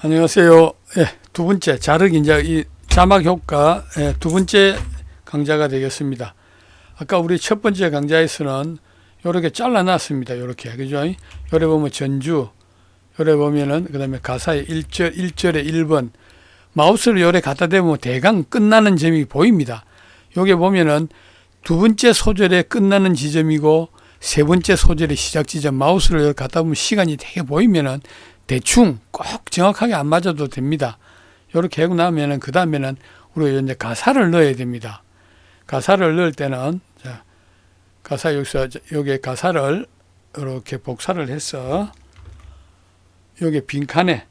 안녕하세요. 예, 두 번째 자르기 이제 이 자막 효과 예, 두 번째 강좌가 되겠습니다. 아까 우리 첫 번째 강좌에서는 이렇게 잘라놨습니다. 이렇게 그죠? 요래 보면 전주, 요래 보면은 그다음에 가사의 1절 1절에 1번 마우스를 요래 갖다 대면 대강 끝나는 점이 보입니다. 요게 보면은 두 번째 소절에 끝나는 지점이고 세 번째 소절의 시작 지점 마우스를 요렇게 갖다 보면 시간이 되게 보이면은 대충 꼭 정확하게 안 맞아도 됩니다. 요렇게 하고 나면은 그 다음에는 우리가 이제 가사를 넣어야 됩니다. 가사를 넣을 때는 자 가사 여기서 여기에 가사를 이렇게 복사를 해서 여기 빈칸에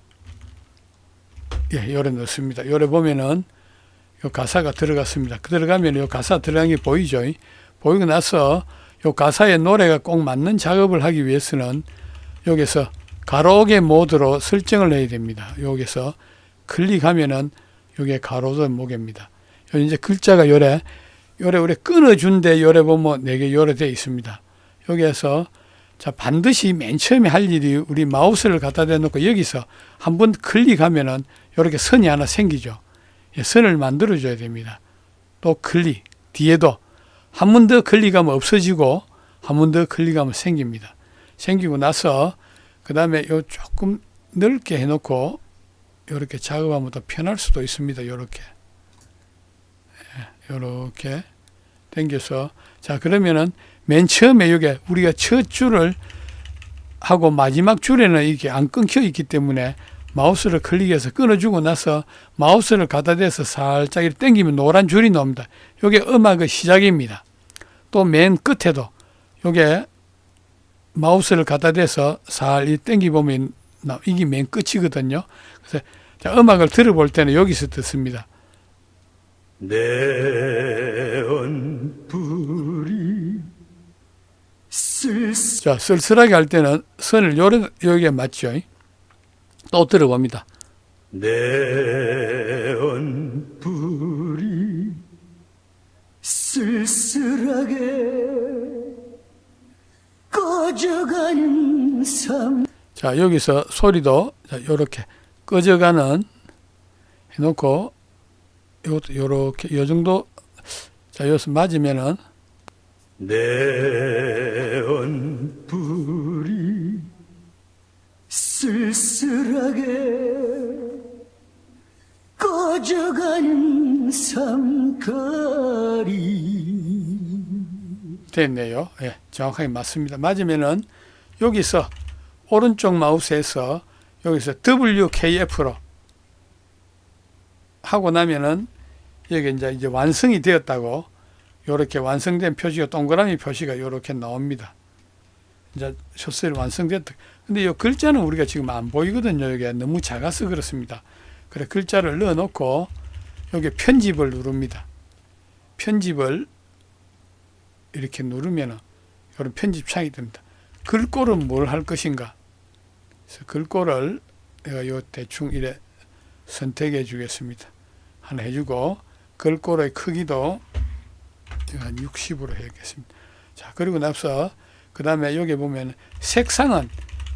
예, 요래 넣습니다. 요래 보면은 요 가사가 들어갔습니다. 그 들어가면 요 가사 들어간 게 보이죠? 보이고 나서 요 가사에 노래가 꼭 맞는 작업을 하기 위해서는 여기서 가로개 모드로 설정을 해야 됩니다. 여기서 클릭하면은 요게 가로등 모개입니다. 요 이제 글자가 요래 요래 우리 끊어준데 요래 보면 네개 요래 돼 있습니다. 여기에서 자 반드시 맨 처음에 할 일이 우리 마우스를 갖다 대놓고 여기서 한번 클릭하면은 이렇게 선이 하나 생기죠. 예, 선을 만들어 줘야 됩니다. 또 클릭 뒤에도 한 번 더 클릭하면 없어지고 한 번 더 클릭하면 생깁니다. 생기고 나서 그 다음에 요 조금 넓게 해놓고 이렇게 작업하면 더 편할 수도 있습니다. 이렇게 이렇게 당겨서 자 그러면은 맨 처음에 여기 우리가 첫 줄을 하고 마지막 줄에는 이게 안 끊겨 있기 때문에 마우스를 클릭해서 끊어주고 나서 마우스를 갖다 대서 살짝 이렇게 당기면 노란 줄이 나옵니다. 이게 음악의 시작입니다. 또 맨 끝에도 요게 마우스를 갖다 대서 살이 당기 보면 나- 이게 맨 끝이거든요. 그래서 자, 음악을 들어볼 때는 여기서 듣습니다. 내언불이 쓸쓸 자, 쓸쓸하게 할 때는 선을 요래, 여기에 맞죠. 또 들어봅니다. 내언불이 쓸쓸하게 꺼져가는 삶. 자, 여기서 소리도 자, 요렇게 꺼져가는 해놓고 요것도 요렇게 요 정도. 자, 여기서 맞으면은 내언불이 쓸쓸하게 꺼져가는 삶거리 됐네요. 예, 정확하게 맞습니다. 맞으면은 여기서 오른쪽 마우스에서 여기서 WKF로 하고 나면은 여기 이제 이제 완성이 되었다고 요렇게 완성된 표시가 동그라미 표시가 요렇게 나옵니다. 이제 쇼스를 완성됐다. 근데 이 글자는 우리가 지금 안 보이거든요. 이게 너무 작아서 그렇습니다. 그래 글자를 넣어 놓고 여기 편집을 누릅니다. 편집을 이렇게 누르면은 이런 편집창이 됩니다. 글꼴은 뭘 할 것인가? 그래서 글꼴을 내가 요 대충 이래 선택해 주겠습니다. 하나 해주고 글꼴의 크기도 한 60으로 해야겠습니다. 자 그리고 나서 그 다음에 여기 보면 색상은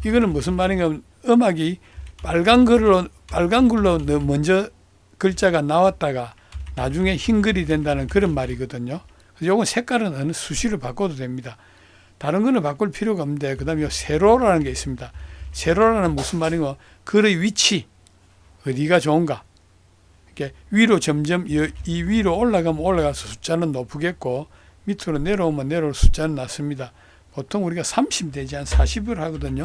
이거는 무슨 말인가 음악이 빨간 글로 빨간 글로 먼저 글자가 나왔다가 나중에 흰 글이 된다는 그런 말이거든요. 그래서 요건 색깔은 어느 수시로 바꿔도 됩니다. 다른 거는 바꿀 필요가 없는데 그다음에 요 세로라는 게 있습니다. 세로라는 무슨 말이고 글의 위치 어디가 좋은가? 이렇게 위로 점점 이, 이 위로 올라가면 올라가서 숫자는 높겠고 밑으로 내려오면 내려올 숫자는 낮습니다. 보통 우리가 30 되지 한 40을 하거든요.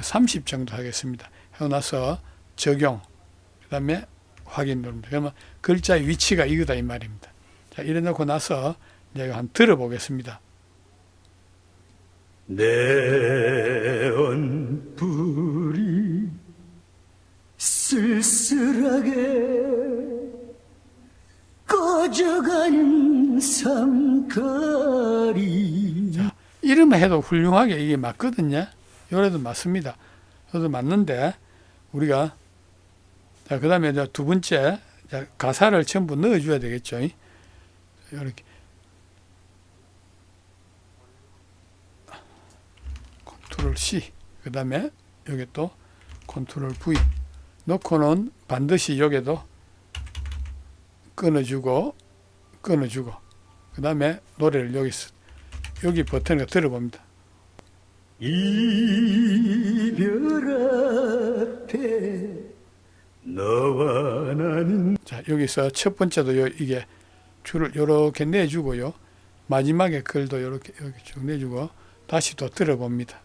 30 정도 하겠습니다. 하고 나서 적용 그 다음에 확인 누릅니다. 그러면 글자의 위치가 이거다 이 말입니다. 자, 이래 놓고 나서 이제 한번 들어보겠습니다. 내언불이 쓸쓸하게 꺼져가는 삶거리 이름만 해도 훌륭하게 이게 맞거든요. 요래도 맞습니다. 저도 맞는데 우리가 자 그 다음에 이제 두 번째 자, 가사를 전부 넣어줘야 되겠죠. 이렇게. 컨트롤 C. 그 다음에 여기 또 컨트롤 V. 놓고는 반드시 여기도 끊어주고 끊어주고. 그 다음에 노래를 여기서 여기 버튼을 들어봅니다. 이별 앞에 너와 나는 자 여기서 첫 번째도 요, 이게 줄을 이렇게 내주고요. 마지막에 글도 이렇게 이렇게 쭉 내주고 다시 또 들어봅니다.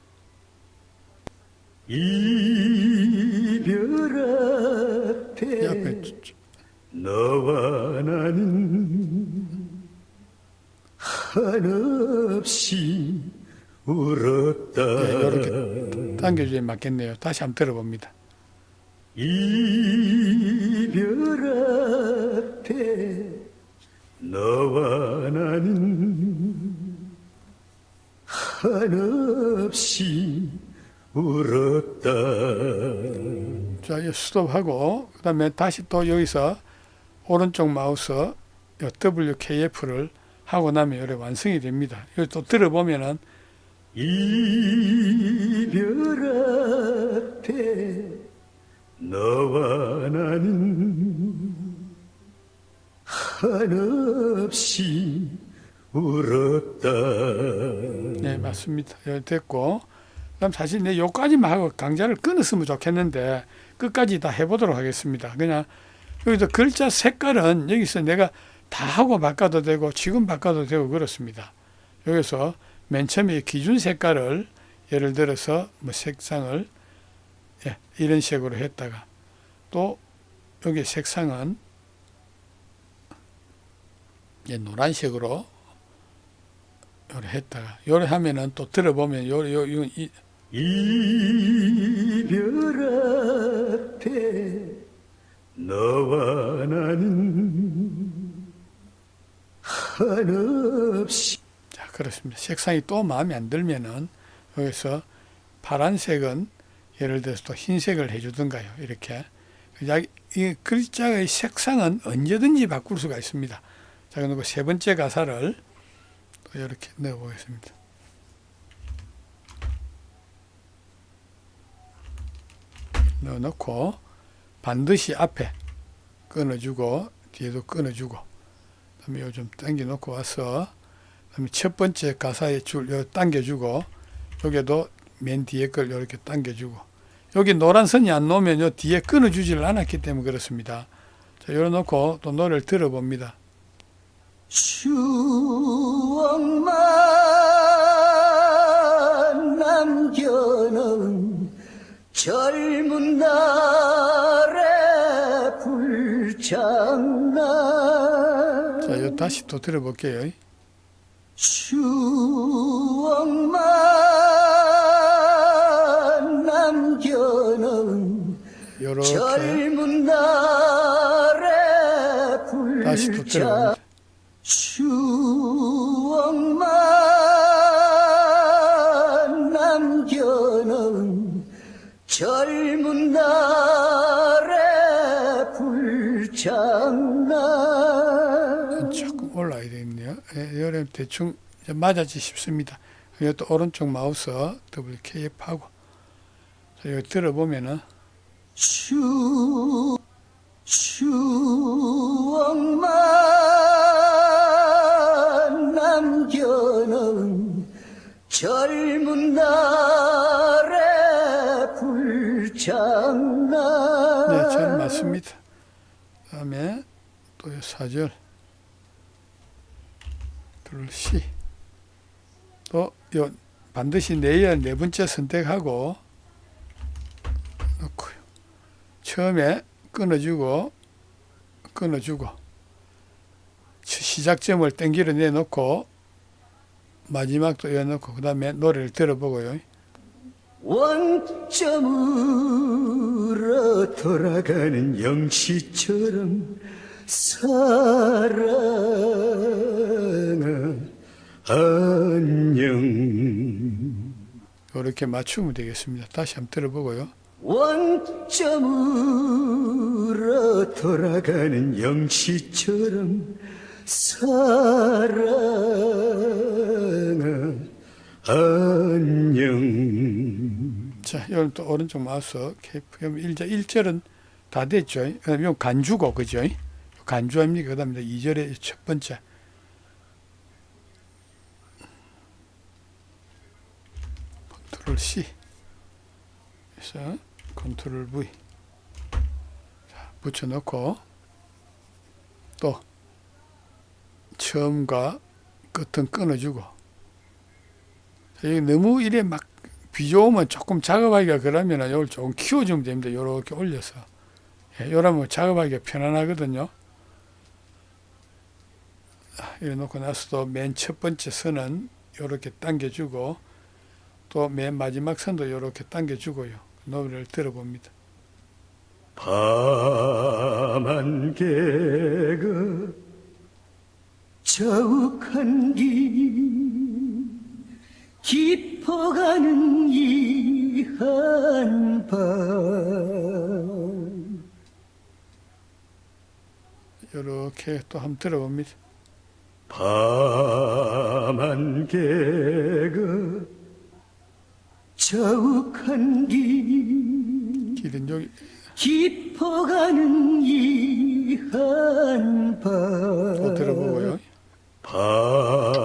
이별 앞에 옆에 너와 나는 한없이 울었다 예, 이렇게 당겨주에 맞겠네요. 다시 한번 들어봅니다. 이 너와 나는 한없이 울었다 자, 이 스톱하고 그 다음에 다시 또 여기서 오른쪽 마우스 요 WKF를 하고 나면 이렇게 완성이 됩니다. 여기 또 들어보면은 이별 앞에 너와 나는 한없이 울었다 네 맞습니다. 여기 됐고 그다음 사실 내 요까지만 하고 강좌를 끊었으면 좋겠는데 끝까지 다 해보도록 하겠습니다. 그냥 여기서 글자 색깔은 여기서 내가 다 하고 바꿔도 되고 지금 바꿔도 되고 그렇습니다. 여기서 맨 처음에 기준 색깔을 예를 들어서 뭐 색상을 예, 이런 식으로 했다가 또 여기 색상은 예, 노란색으로 요래 했다가 요래 하면은 또 들어보면 요요요 이 이별 앞에 너와 나는 한없이 자, 그렇습니다. 색상이 또 마음에 안 들면은 여기서 파란색은 예를 들어서 또 흰색을 해주든가요. 이렇게. 자, 이 글자의 색상은 언제든지 바꿀 수가 있습니다. 자, 그리고 세 번째 가사를 또 이렇게 넣어보겠습니다. 넣어놓고 반드시 앞에 끊어주고 뒤에도 끊어주고 그다음에 요좀 당겨놓고 와서 그다음에 첫 번째 가사의 줄 요 당겨주고 여기도 맨 뒤에 걸 이렇게 당겨주고 여기 노란 선이 안 놓으면 요 뒤에 끊어주지를 않았기 때문에 그렇습니다. 자, 열어놓고 또 노래를 들어봅니다. 추억만 남겨놓은 젊은 날의 불장난 자, 요 다시 또 들어볼게요. 추억만 남겨놓은 요렇게 젊은 날의 다시 또 불장 들어봅니다. 젊은 날의 불장난 조금 올라야 되겠네요. 예, 요래 대충 맞아지 싶습니다. 이것도 오른쪽 마우스 WKF하고 자, 여기 들어보면은 추 추억만 남겨놓은 젊은 날의 불장난 네, 잘 맞습니다. 다음에 또 사절 둘시 또요 반드시 내야 네 번째 선택하고 넣고요. 처음에 끊어주고 끊어주고 시- 시작점을 땡기려 내놓고 마지막도 여놓고 그 다음에 노래를 들어보고요. 원점으로 돌아가는 영시처럼 사랑아 안녕 이렇게 맞추면 되겠습니다. 다시 한번 들어보고요. 원점으로 돌아가는 영시처럼 사랑아 안녕 자, 여기 또 오른쪽 마우스 케이프. 그럼 일자 1절은 다 됐죠. 그다음에 요 간주고 그죠? 간주합니까? 그 다음에 2절의 첫 번째 컨트롤 C 그래서 컨트롤 V 자, 붙여놓고 또 처음과 끝은 끊어주고 자, 이게 너무 이래 막 비좁으면 조금 작업하기가 그러면 이걸 조금 키워주면 됩니다. 요렇게 올려서 예, 요러면 작업하기가 편안하거든요. 아, 이래 놓고 나서도 맨 첫 번째 선은 요렇게 당겨주고 또 맨 마지막 선도 요렇게 당겨주고요. 노래를 들어봅니다. 밤한 개가 자욱한 길깊 어가는 이 한밤 요렇게 또 한번 들어봅니다. 밤한 개가 자욱한 길 길은 여기 깊어가는 이 한밤 또 들어보고요. 밤한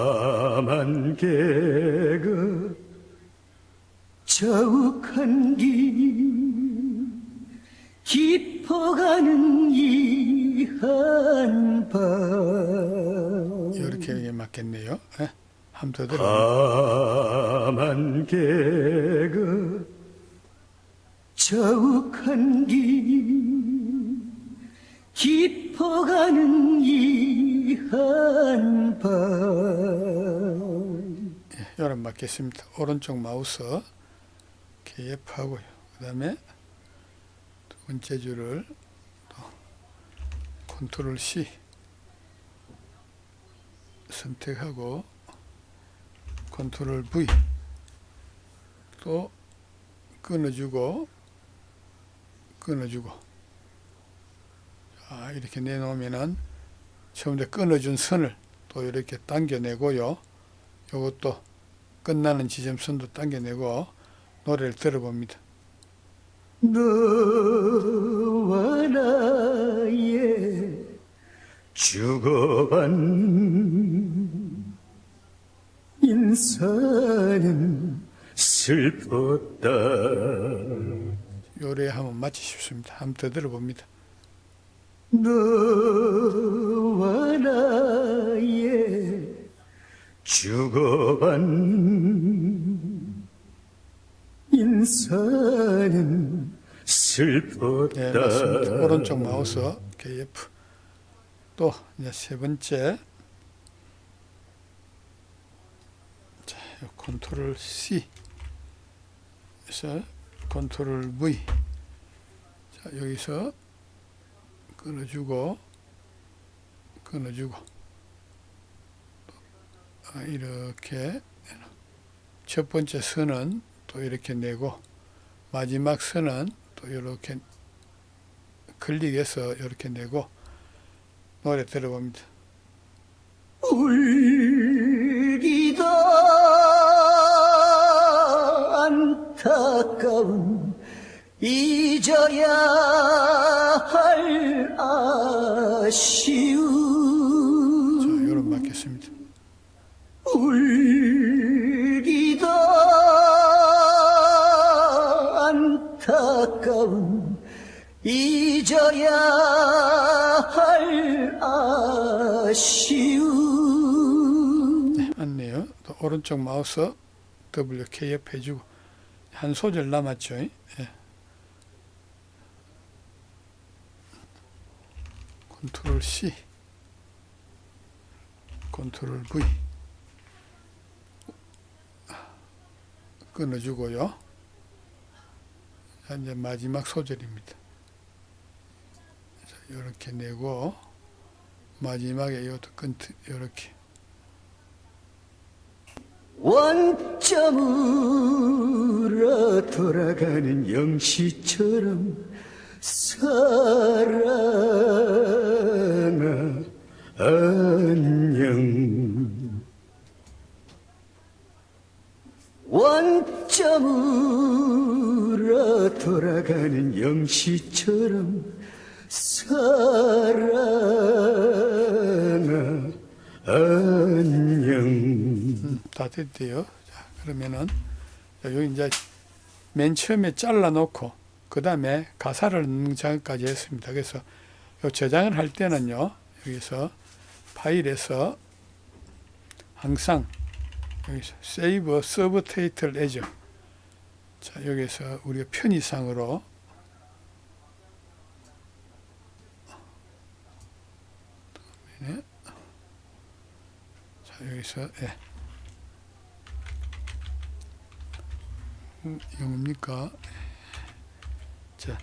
개가 자욱한 길 깊어가는 이 한밤 이렇게 맞겠네요. 예? 한번 더 들어봅니다. 밤한 개가 자욱한 길 깊어가는 이 한밤 요런 맞겠습니다. 오른쪽 마우스 개입하고요. 그 다음에 두 번째 줄을 또 컨트롤 C 선택하고 컨트롤 V 또 끊어주고 끊어주고 자 이렇게 내놓으면은 처음에 끊어준 선을 또 이렇게 당겨내고요. 요것도 끝나는 지점선도 당겨내고 노래를 들어봅니다. 너와 나의 죽어간 인사는 슬펐다 요래 한번 마치 싶습니다. 한번 더 들어봅니다. 너와 나의 죽어간 인사는 슬펐다 네. 오른쪽 마우스 KF. 또 이제 세 번째. 자, 요 컨트롤 C. 그래서 컨트롤 V. 자, 여기서 끊어주고 끊어주고 아, 이렇게 첫 번째 선은 또 이렇게 내고 마지막 선은 또 이렇게 클릭해서 이렇게 내고 노래 들어봅니다. 울기다 안타까운 잊어야 할 자, 아쉬움 잊어야 할 아쉬움 네, 맞네요. 또 오른쪽 마우스 WKF 해주고 한 소절 남았죠. 예. 컨트롤 C, 컨트롤 V 끊어주고요. 자, 이제 마지막 소절입니다. 자, 이렇게 내고 마지막에 이것도 끊 이렇게. 원점으로 돌아가는 영시처럼 사랑아 안녕. 원점으로 돌아가는 영시처럼 사랑아 안녕 음, 다 됐대요. 자, 그러면은 여기 이제 맨 처음에 잘라 놓고 그 다음에 가사를 넣는 작업까지 했습니다. 그래서 요 저장을 할 때는요 여기서 파일에서 항상 여기서 Save Subtitle As 자 여기서 우리가 편의상으로 네. 자 여기서 예. 음, 이거 뭡니까? 자,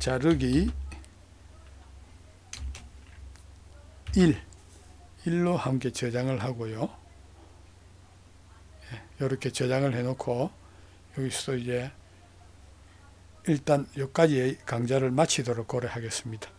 자르기 1 1로 함께 저장을 하고요. 이렇게 저장을 해놓고 여기서 이제 일단 여기까지 강좌를 마치도록 고려하겠습니다.